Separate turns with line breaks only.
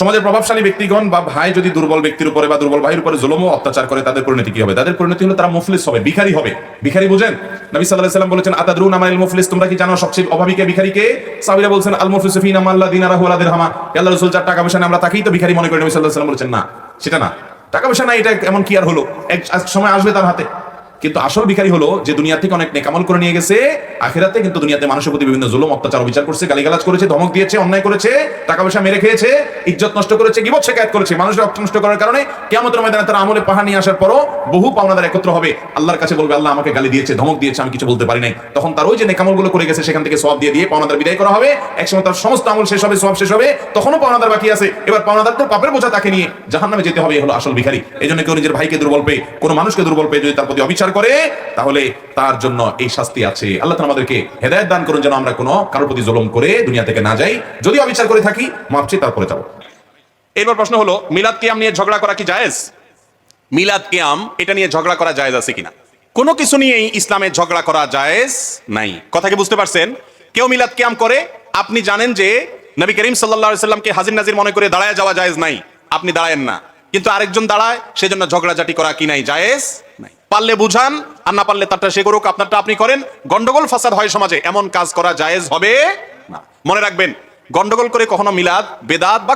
সমাজের প্রভাবশালী ব্যক্তিগণ বা ভাই যদি দুর্বল ব্যক্তির উপরে বা দুর্বল ভাইয়ের উপরে জুলুম অত্যাচার করে, তাদের পরিণতি কি হবে? তাদের পরিণতি হলো তারা মুফলিস হবে, ভিখারি হবে। ভিখারি বুঝেন? নবী সাল্লাল্লাহু আলাইহি বলেছেন, আতাদরুন আমাল মুফলিস? তোমরা কি জানো সবচেয়ে অভাবীকে ভিখারিকে সাহাবীরা বলছেন, আল মুফলিসু ফিনা মাল্লা দিনারাহু ওয়ালা দিরহামা। আল্লাহ রাসূল, যার টাকা পয়সা আমরা তাকেই তো ভিখারি মনে করি। নবী সাল্লাল্লাহু আলাইহি বলেছেন, না, সেটা না। টাকা পয়সা নাই, এটা এমন কি আর হলো? এক সময় আসবে তার হাতে। কিন্তু আসল ভিখারি হলো যে দুনিয়া থেকে অনেক নেকামল করে নিয়ে গেছে, আখেরাতে কিন্তু দুনিয়াতে মানুষের প্রতি বিভিন্ন জুলুম, অত্যাচার, বিচার করছে, গালিগালাজ করেছে, ধমক দিয়েছে, অন্যায় করেছে টাকা পয়সা মেরে খেয়েছে, ইজ্জত নষ্ট করেছে, গিবত শেখায়ত করেছে, মানুষের রক্ত নষ্ট করার কারণে কেমতের ময়দানে তারা আমলে পাহা নিয়ে আসার পরও বহু পাওনাদার একত্র হবে। আল্লাহর কাছে বলবে, আল্লাহ আমাকে গালি দিয়েছে, ধমক দিয়েছে, আমি কিছু বলতে পারি নাই। তখন তার ওই যে নেকামলগুলো করে গেছে, সেখান থেকে সব দিয়ে দিয়ে পাওনাদার বিদায় করা হবে। একসময় তার সমস্ত আমল শেষ হবে সব শেষ হবে, তখনও পাওনাদার বাকি আছে। এবার পাওনাদারদের পাপের বোঝা তাকে নিয়ে জাহান্নামে যেতে হবে হলো আসল ভিখারি। এই জন্য কেউ নিজের ভাইকে দুর্বল পেয়ে, কোনো মানুষকে দুর্বল পেয়ে যদি তার প্রতি অবিচার করে, তাহলে তার জন্য এই শাস্তি আছে। আল্লাহ তাআলা আমাদেরকে হেদায়েত দান করুন যেন আমরা কোনো কারোর প্রতি জুলুম করে দুনিয়া থেকে না যাই। যদি অবিচার করে থাকি মাপছি তারপরে যাব। এরপর প্রশ্ন হলো, মিলাদ কিয়াম নিয়ে ঝগড়া করা কি জায়েজ? মিলাদ কিয়াম, এটা নিয়ে ঝগড়া করা জায়েজ আছে কিনা? কোনো কিছু নিয়েই ইসলামে ঝগড়া করা জায়েজ নাই। কথা কি বুঝতে পারছেন? কেউ মিলাদ কিয়াম করে, আপনি জানেন যে নবী করিম আলাইহি সাল্লামকে হাজির নাজির মনে করে দাঁড়ায় যাওয়া জায়েজ নাই। আপনি দাঁড়ায়েন না। কিন্তু আরেকজন দাঁড়ায়, সেজন্য ঝগড়াঝাটি করা কি নাই? জায়েজ নাই। পারলে বুঝান, আর না পারলে তারটা সে করুক, আপনারটা আপনি করেন। গন্ডগোল, ফাসাদ হয় সমাজে, এমন কাজ করা জায়েজ হবে না। মনে রাখবেন, গন্ডগোল করে কখনো মিলাদ, বেদাত বা